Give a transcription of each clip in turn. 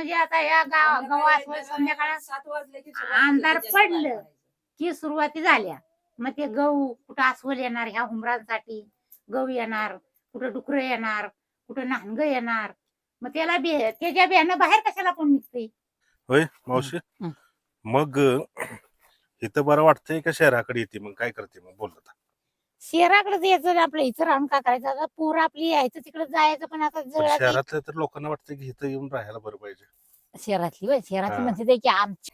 म्हणजे आता या गाव गावात संध्याकाळात सात वाजले की अंधार सकाळी पडलं. की सुरुवाती झाल्या. मग ते गहू कुठं अस्वल येणार ह्या हुमरांसाठी गहू येणार कुठं डुकर येणार कुठं नांग येणार? मग त्याला बी त्याच्या बियाणं बाहेर कशाला कोण निघते होय मावशी? हं. मग अं, इथं बरं वाटतंय का शहराकडे येते मग? काय करते मग? बोल आता. शहराकडे यायचं आपलं इथं राहून का करायचं? आता पूर आपली यायचं तिकडे जायचं पण आता पण शहरातल्या तर लोकांना वाटतं की इथं येऊन राहायला बरं पाहिजे. शहरातली होय शहरातली हा. म्हणजे त्याची आमची.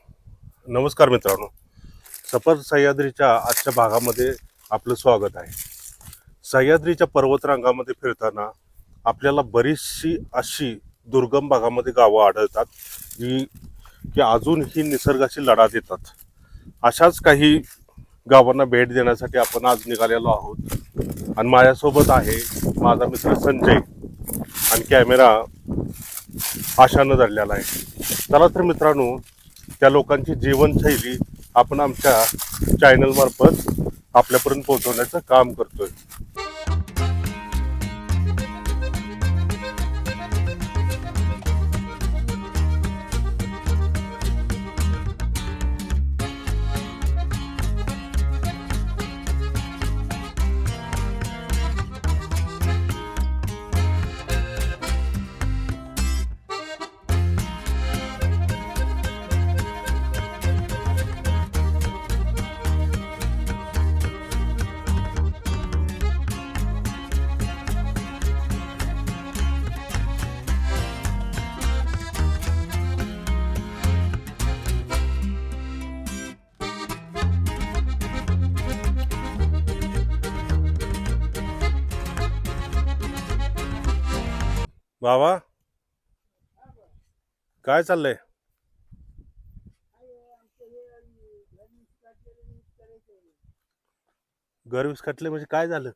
नमस्कार मित्रांनो. सफर सह्याद्रीच्या आजच्या भागामध्ये आपलं स्वागत आहे. सह्याद्रीच्या पर्वतरांगामध्ये फिरताना आपल्याला बरीचशी अशी दुर्गम भागामध्ये गावं आढळतात जी की अजूनही निसर्गाशी लढा देतात. अशाच काही गावांना भेट देण्यासाठी आपण आज निघालेलो आहोत. आणि माझ्यासोबत आहे माझा मित्र संजय. आणि कॅमेरा आशानं धरलेला आहे. चला तर मित्रांनो त्या लोकांची जीवनशैली आपण आमच्या चॅनलमार्फत आपल्यापर्यंत पोहोचवण्याचं काम करतोय. बाबा काय चाललंय? घर विस्कटले म्हणजे काय झालं?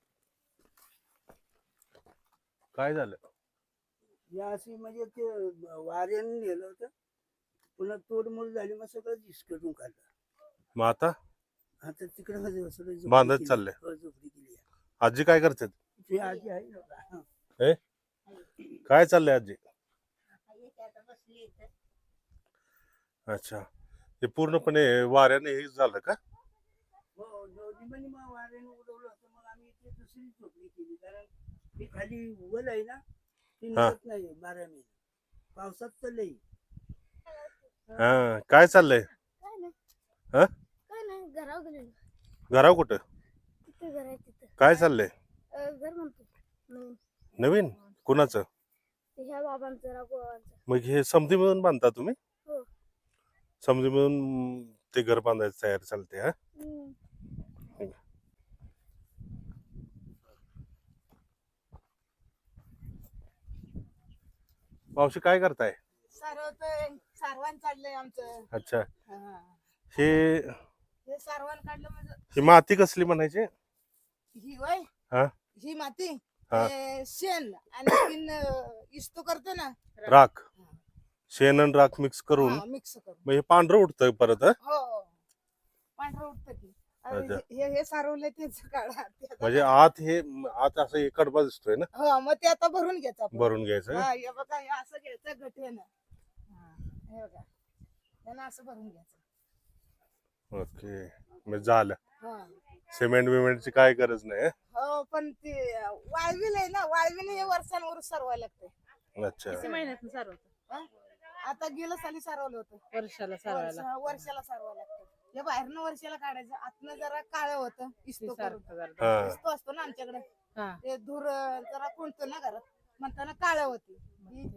काय झालं? या अशी म्हणजे ते वाऱ्याने नेलं होतं. पुन्हा तोडमोड झाली मग सगळं डिस्कटून काढलं. मग आता? आता तिकडे सगळं झोपडी बांधत केली. चाललंय. हो, झोपडी केली. आहे. आजी काय करते ती आजी आहे ना? हा. काय चाललंय आजी? अच्छा. ते पूर्णपणे वाऱ्याने हे झालं का? हो दोन्ही म्हणे मग वाऱ्याने उडवलं होतं. मग आम्ही इथे दुसरी झोपडी केली. कारण ती खाली उगल आहे ना नाही बारा महिने पावसात तर लई. हा काय चाललंय? काय नाही. हा? काय नाही घरावर गेलेलो. घराव कुठं? काय चाललंय? नवीन? कुणाचं? ह्या बाबांचं मग हे समधी मिळून बांधता तुम्ही? हो. समधी मिळून ते घर बांधायची तयारी चालते हा? हम्म. मावशी काय करताय? सारवतोय सारवान चाललंय आमचं. अच्छा. हा. हे हे सारवान काढलं म्हणजे ही माती कसली म्हणायची? ही वय? हा. ही माती? हा. हे शेण आणि इस्तो करतो ना राख शेण आणि राख मिक्स करून मिक्स करून मग हे पांढरं उठतं परत हं? हो हो. पांढरं उठतं की आणि अच्छा. हे हे सारवलंय तेच काढा ते आता- म्हणजे आत हे आत असं कडबा दिसतोय ना हो मग ते आता भरून घ्यायचं आपण. भरून घ्यायचं? हा हे बघा हे असं घ्यायचं गठेनं हा, हे बघा त्यानं असं भरून घ्यायचं ओके मग झालं हा सिमेंट बिमेंटची काय गरज नाही हं? हो पण ते वाळविल आहे ना वाळविने हे वर्षांवर सरवायला लागते अच्छा. किती महिन्यातून सारवतं? हा? आता गेलं साली सारवलं होतं. वर्षाला सारवायला वर्ष- वर्षाला सारवायला लागतं हे बाहेरनं वर्षाला काढायचं आतनं जरा काळं होतं इस्तो करून. सारखं जरा. हा. इस्तो असतो ना आमच्याकडे. हा. ते धूर अं, जरा कोणतो ना घरात. म्हणताना काळं होती. ही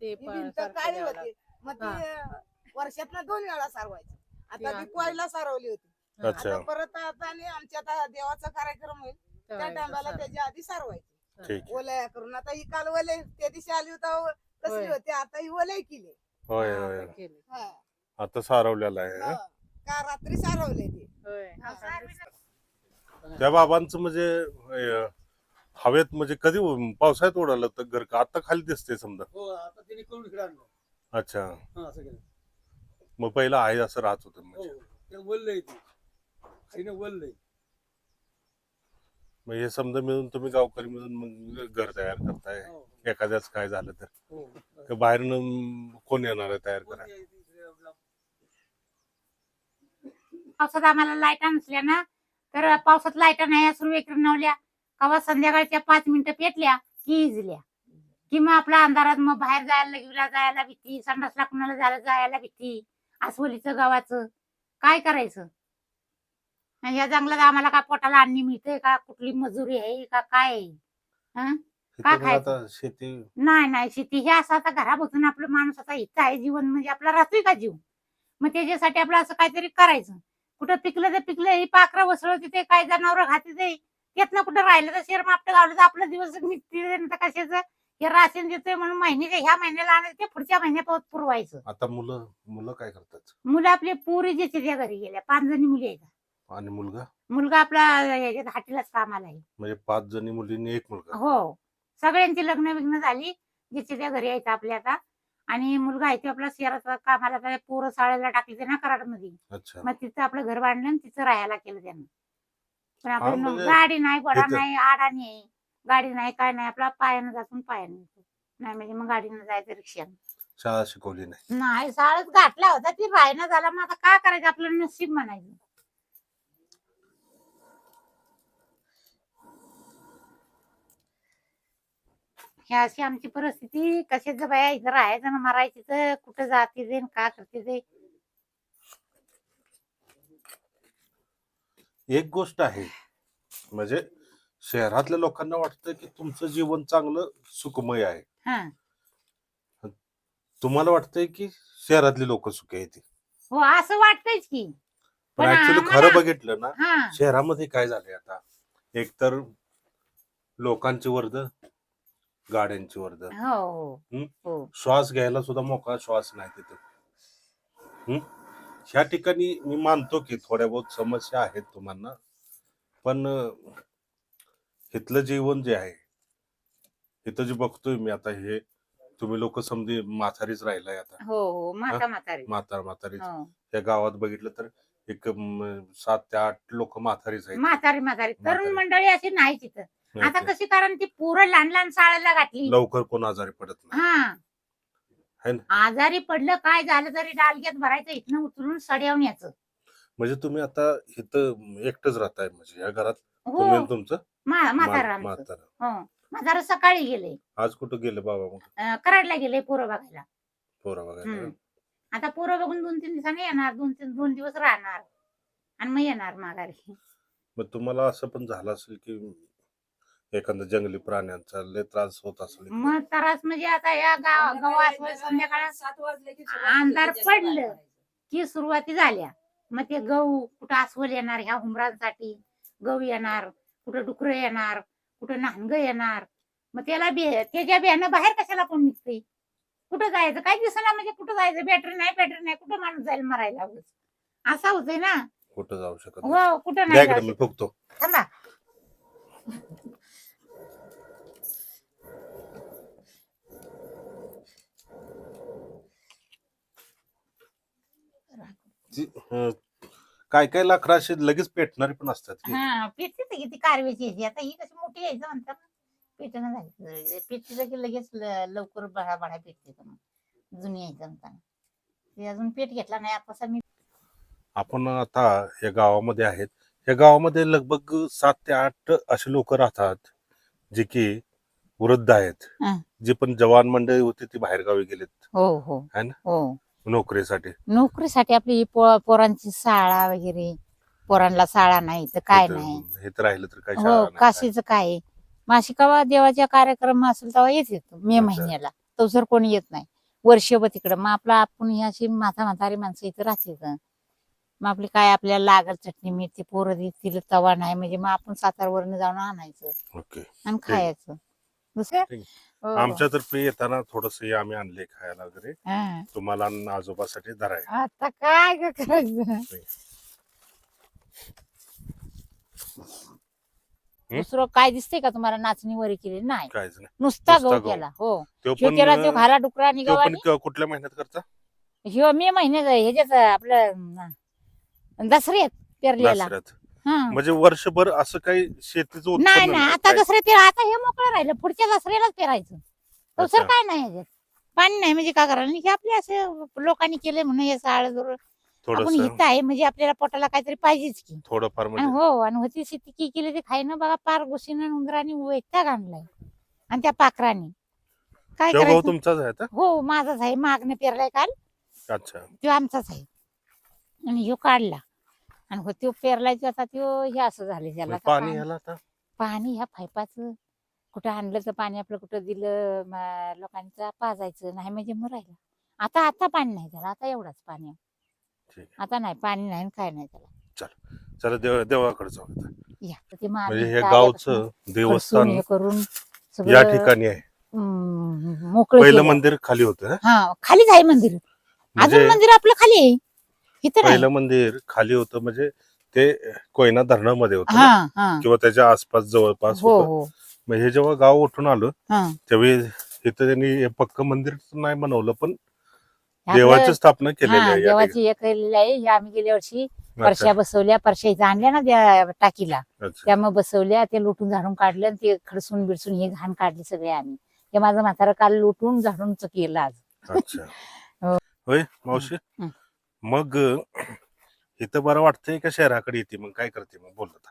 ते पण भिंत सारखं काळी द्यावं होती. मग. ती वर्षातनं दोन वेळा सारवायचं. आता ती कोयला सारवली होती. लागतं. अच्छा. आता परत आता आणि आमच्या आता देवाचा कार्यक्रम होईल. त्या टायमाला त्याच्या आधी सारवायची. ठीक ओलया करून. आता ही काल वले त्या दिवशी आली होता कसली होय. होती. आता ही वलय केली. होय हा, होय. ते केलं. हा. आता सारवलेलं आहे हा. हं? का रात्री सारवले ते. होय. हा. त्या बाबांचं म्हणजे अं, हवेत म्हणजे कधी उ- पावसाळ्यात उडालं तर घर का? आता खाली दिसते समजा. हो आता तिने करून इकडे आणलं. अच्छा. हा असं केलं मग पहिलं आहे असं राहत होतं हो म्हणजे ते वल्लय ते. आईनं वल्लय. मग हे समजा मिळून तुम्ही गावकरी मिळून मग घर तयार करताय. हो. एखाद्याच काय झालं तर. हो. तर बाहेरनं कोण येणार आहे तयार करा पावसात आम्हाला लाईटा नसल्या ना तर पावसात लाईटा नाही सुरू नवल्या. कवा संध्याकाळच्या पाच मिनिटं पेटल्या की इजल्या. कि मग आपल्या अंधारात मग बाहेर जायला लगीला जायला भीती संडासला कुणाला जायला जायला भीती. आसवलीचं गावाचं. काय करायचं? आणि या जंगलात आम्हाला काय पोटाला अन्नी मिळतंय का? कुठली मजुरी आहे का काय आहे? हं? का मग खायचं? आता शेती नाही नाही शेती हे असं आता घरा बसून आपलं माणूस आता इथं आहे जीवन म्हणजे आपला राहतोय का जीव? मग त्याच्यासाठी आपलं असं काहीतरी करायचं. कुठं पिकलं तर पिकलं ही पाखरं वसळत तिथे काय जनावर खाते ते त्यातनं कुठं राहिलं तर शेर मापटं गावलं तर आपला दिवस निघते तर कशाचं? हे राशन देतोय म्हणून महिन्याच्या ह्या महिन्याला आणायचं ते पुढच्या महिन्यात पुरवायचं. आता मुलं मुलं काय करतात? मुलं आपले पुरी ज्याच्या त्या घरी गेल्या पाच जणी मुली आहेत. आणि मुलगा? मुलगा आपला ह्याच्यात हाटीलाच कामाला आहे. म्हणजे पाच जणी मुलींनी एक मुलगा. हो. सगळ्यांची लग्न बिग्न झाली ज्याच्या त्या घरी यायचं आपल्या आता. आणि मुलगा आहे तो आपला शहरात कामाला आता पोरं शाळेला टाकले ते ना कराडमध्ये. अच्छा. मग तिथं आपलं घर बांधलं आणि तिथं राहायला केलं त्यांना. पण आपलं म्हणजे गाडी नाही तिथं- नाही आडा नाही. गाडी नाही काय नाही. आपला पायानं जातून पायानं येतो. नाही म्हणजे मग गाडीनं जायचं रिक्षानं. शाळा शिकवली नाही. नाही शाळेत गाठला होता. ती रायना झाला. मग आता काय करायचं? आपलं नशीब म्हणायचं. ही अशी आमची परिस्थिती. कशाच बाया इथं राहायचं ना मरायची तर कुठं जाते ते न का करते ते? एक गोष्ट आहे. म्हणजे शहरातल्या लोकांना वाटतं की तुमचं जीवन चांगलं सुखमय आहे. हा. तुम्हाला वाटतंय की शहरातली लोक सुखी आहेत? हो असं वाटतंयच की. पण पण ऍक्च्युली आम्हाला- खरं बघितलं ना हा. शहरामध्ये काय झालंय आता? एकतर लोकांची वर्द गाड्यांची वर्द हो हो. हं? हो. श्वास घ्यायला सुद्धा मोकळा श्वास नाही तिथे. हं? ह्या ठिकाणी मी मानतो की थोड्या बहुत समस्या आहेत तुम्हाला पण अं, इथलं जीवन जे आहे इथं जे बघतोय मी आता हे तुम्ही लोक समजे म्हातारीच राहिलाय आता. हो हो. म्हातारी. म्हातार म्हातारीच. हो. या गावात बघितलं तर एक म, सात ते आठ लोक म्हातारीच आहेत. म्हातारी म्हातारी. तरुण म्हातारी. मंडळी अशी नाही तिथं आता कशी कारण ती पोरं लहान लहान शाळेला घातली. लवकर कोण आजारी पडत नाही. हा. है ना? आजारी पडलं काय झालं तरी डालग्यात भरायचं इथनं उचलून सड्यावून यायचं. म्हणजे तुम्ही आता इथं एकटच राहताय म्हणजे या घरात? हो. आणि तुमचं? मा- म्हातारं मा- आमचं. म्हातारं. हो. म्हातारं सकाळी गेले. आज कुठं गेले बाबा मग? अं, कराडला गेले पोरं बघायला. पोरा बघायला हम्म. आता पोरं बघून दोन तीन दिवसांनी येणार दोन तीन दोन दिवस राहणार. आणि मग येणार माघारी. मग तुम्हाला असं पण झालं असेल की एखादा जंगली प्राण्यांचा लय त्रास होत असेल मग त्रास म्हणजे आता या गाव गावात संध्याकाळात सात वाजले की अंधार पडलं की सुरुवाती झाल्या. मग ते गहू कुठं अस्वल येणार ह्या हुमरांसाठी गहू येणार कुठं डुकर येणार कुठं नांदग येणार. मग त्याला बी त्याच्या बियाणं बाहेर कशाला कोण निघते कुठं जायचं? काही दिवसाला म्हणजे कुठं जायचं? बॅटरी नाही बॅटरी नाही. कुठं माणूस जाईल मरायला. असं होतंय ना. कुठं जाऊ शकत. हो कुठं नाही थांबा. जी- अं, काय काय लाकडं अशी लगेच पेटणारी पण असतात की. हा पेटते तर किती कारवेची यायची आता ही कशी मोठी यायचं म्हणतात ना पेटणं झाली. पेटली की लगेच ल- लवकर बडा बडा पेटते तर मग जुनी यायचं म्हणताना ते अजून पेट घेतला नाही आता मी आपण आता या गावामध्ये आहेत. या गावामध्ये लगभग सात ते आठ असे लोक राहतात जे की वृद्ध आहेत. हा. जे पण जवान मंडळी होती ती बाहेरगावी गेलेत. हो हो. है ना? हो. नोकरीसाठी? नोकरीसाठी आपली पो- पोरांची शाळा वगैरे. पोरांना शाळा नाही तर काय इथं- नाही. हे तर राहिलं तर काय हो शाळा नाही, काय. काशीचं काय? आहे. मासिकावा देवाच्या कार्यक्रम असेल तेव्हा येत येतो मे अच्छा. महिन्याला. तवसर कोणी येत नाही. वर्षभर तिकडं. मग आपला आपण ही अशी म्हाता म्हातारी माणसं इथं राहते मग आपली काय आपल्याला लागल चटणी मिरची पोरं देतील तवा नाही. म्हणजे मग आपण सातारवरनं जाऊन आणायचं ओके. आणि खायचं. दुसरं. हो. आमच्यातर्फे येताना थोडस आम्ही आणले खायला वगैरे. हा. तुम्हाला आणि आजोबासाठी धराय आता काय ग करायचं? दुसरं काय दिसतंय का तुम्हाला नाचणी वरी केली नाही. काहीच नाही. नुसता नुसता गहू गहू. केला. हो. तो ह्यो केला तो घाला डुकरा तो पण क- कुठल्या महिन्यात करता? ह्यो मे महिन्यात ह्याच्यात आपलं अं, दसऱ्यात पेरलेला. दसऱ्यात. हा. म्हणजे वर्षभर असं काही शेतीचं नाही उत्पन्न नाही नाही आता काय? ते आता हे मोकळं राहिलं पुढच्या दसऱ्यालाच पेरायचं दुसरं अच्छा. काय नाही पाणी नाही म्हणजे काय करायला? हे आपले असे लोकांनी केले म्हणून हे साळ आपण थोडस. हित आहे म्हणजे आपल्याला पोटाला काहीतरी पाहिजेच की. थोडंफार आणि म्हणजे. हो आणि होती शेती की केली ते खाईनं बघा पार गुशीनं उंदराने वैताग आणलाय आणि त्या पाखराने. काय शेवभाव करायचं? तुमचाच आहे आता? हो माझाच आहे मागणं पेरलाय काल. अच्छा. तो आमचाच आहे. आणि ह्यो काढला. आणि हो त्यो पेरलाय तो आता त्यो हे असं झाले त्याला आता पाणी पाणी- ह्याला आता पाणी ह्या पाईपाचं कुठं आणलं तर पाणी आपलं कुठं दिलं म- लोकांचं पाजायचं नाही म्हणजे मरायला आता आता पाणी नाही त्याला आता एवढाच पाणी आहे. ठीक. आता नाही पाणी नाही आणि काय नाही त्याला चला देव देवाकडे जाऊ आता. या तर ते म्हणजे हे गावचं देवस्थान हे करून या सगळं, ठिकाणी आहे मोकळं पहिलं. मंदिर खाली होतं हा खालीच आहे मंदिर अजून म्हणजे मंदिर आपलं खाली आहे इथं नाही पहिलं मंदिर खाली होतं म्हणजे ते कोयना धरणामध्ये होतं हा ना? हा किंवा त्याच्या आसपास जवळपास हो होतं. हो. मग हे जेव्हा गाव उठून आलं हा. त्यावेळी इथं त्यांनी हे पक्क मंदिर नाही बनवलं पण हे देवाची स्थापना केलेली हा आहे या देवाची हे केलेली आहे. हे आम्ही गेल्या वर्षी. परश्या बसवल्या. परश्या इथं आणल्या ना त्या टाकीला. अच्छा, अच्छा. त्या मग बसवल्या ते लुटून झाडून काढलं आणि ते खडसून बिडसून हे घाण काढली सगळे आम्ही. ते माझं म्हातारं काल लुटून झाडून केलं आज. अच्छा. हो. होय मावशी? हं. मग इथं बरं वाटतंय का शहराकडे येते मग काय करते मग बोल आता.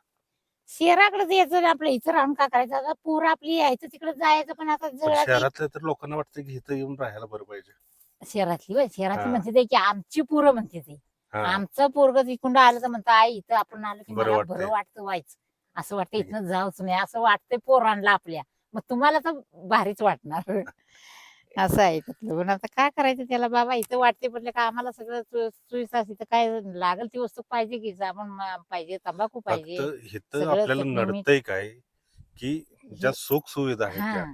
शहराकडे यायचं आणि आपलं इथं राहून काय करायचं आता पूर आपली यायचं तिकडे जायचं पण आता पण शहरातल्या तर लोकांना वाटतं की इथं येऊन राहायला बरं पाहिजे. शहरातली होय शहरातली हा. म्हणते ते की आमची पोरं म्हणते ते. हा. आमचं पोरग तिकडं आलं तर म्हणतं आई इथं आपण आलो की बरं मला वाटतंय. बरं वाटतं व्हायचं. असं वाटतं इथनं जाऊच नाही असं वाटतंय पोरांना आपल्या. मग तुम्हाला तर भारीच वाटणार. असं आहे पण आता काय करायचं त्याला बाबा? इथं वाटते म्हटलं का आम्हाला सगळं चो- चोवीस तास इथं काय लागेल ती वस्तू पाहिजे की मा- पाहिजे तंबाखू पाहिजे? इथं आपल्याला. नडतंय काय की ज्या सुख सुविधा आहेत त्या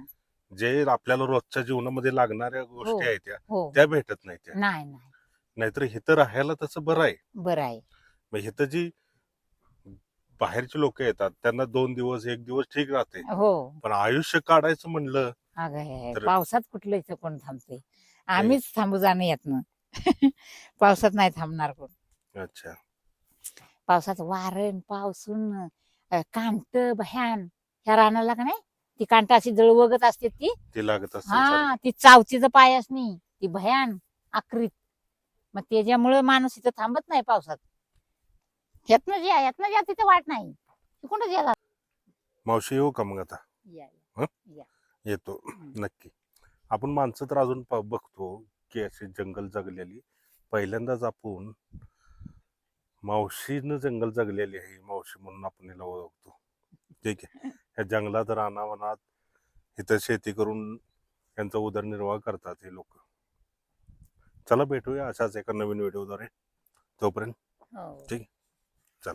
जे आपल्याला रोजच्या जीवनामध्ये लागणाऱ्या गोष्टी हो. आहेत त्या हो. त्या भेटत नाही त्या. नाही नाही. नाहीतर इथं राहायला तसं बरं आहे. बरं आहे. मग इथं जी बाहेरची लोक येतात त्यांना दोन दिवस एक दिवस ठीक राहते. हो. पण आयुष्य काढायचं म्हणलं अगं हे तर- पावसात कुठलं इथं कोण थांबते आम्हीच थांबू जाणं येत ना पावसात नाही थांबणार कोण. अच्छा. पावसात वारण पावसून कांट भयान ह्या रानाला का नाही? ती कांट अशी जळवगत असते ती. ती लागत सारखी. हा ती चावचीचं पाय असणी ती भयान आकृत मग त्याच्यामुळे माणूस इथं थांबत नाही पावसात. ह्यातनं जे ह्यातनं ज्या तिथं वाट नाही. कुठं जे मावशी येऊ का मग आता? येतो. नक्की. आपण माणसं तर अजून प- बघतो की अशी जंगल जगलेली. पहिल्यांदाच आपण मावशीनं जंगल जगलेली आहे मावशी म्हणून आपण हिला ओळखतो. ठीक आहे. ह्या जंगलात रानावनात इथं शेती करून यांचा उदरनिर्वाह करतात हे लोक. चला भेटूया अशाच एका नवीन व्हिडिओद्वारे. तोपर्यंत हो. ठीक. चल.